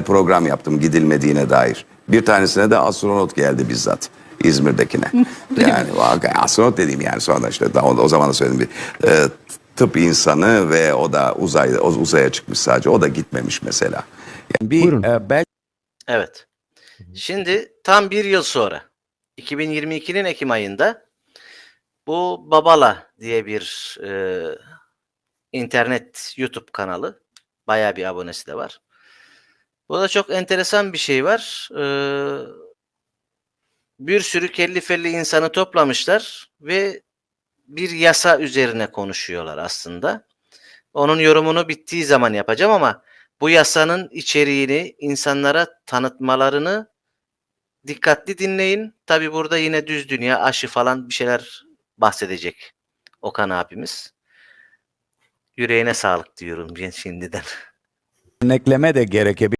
program yaptım gidilmediğine dair. Bir tanesine de astronot geldi bizzat İzmir'dekine. yani astronot dediğim yani sonra işte daha o, o zaman da söyledim bir e, tıp insanı ve o da uzayda o uzaya çıkmış sadece. O da gitmemiş mesela. Yani bir Buyurun. e, belki Evet. Şimdi tam bir yıl sonra 2022'nin Ekim ayında bu Babala diye bir e, internet YouTube kanalı bayağı bir abonesi de var. Burada çok enteresan bir şey var. E, bir sürü kelli felli insanı toplamışlar ve bir yasa üzerine konuşuyorlar aslında. Onun yorumunu bittiği zaman yapacağım ama bu yasanın içeriğini insanlara tanıtmalarını dikkatli dinleyin. Tabi burada yine düz dünya, aşı falan bir şeyler bahsedecek Okan abimiz. Yüreğine sağlık diyorum şimdiden. Örnekleme de gerekebilir.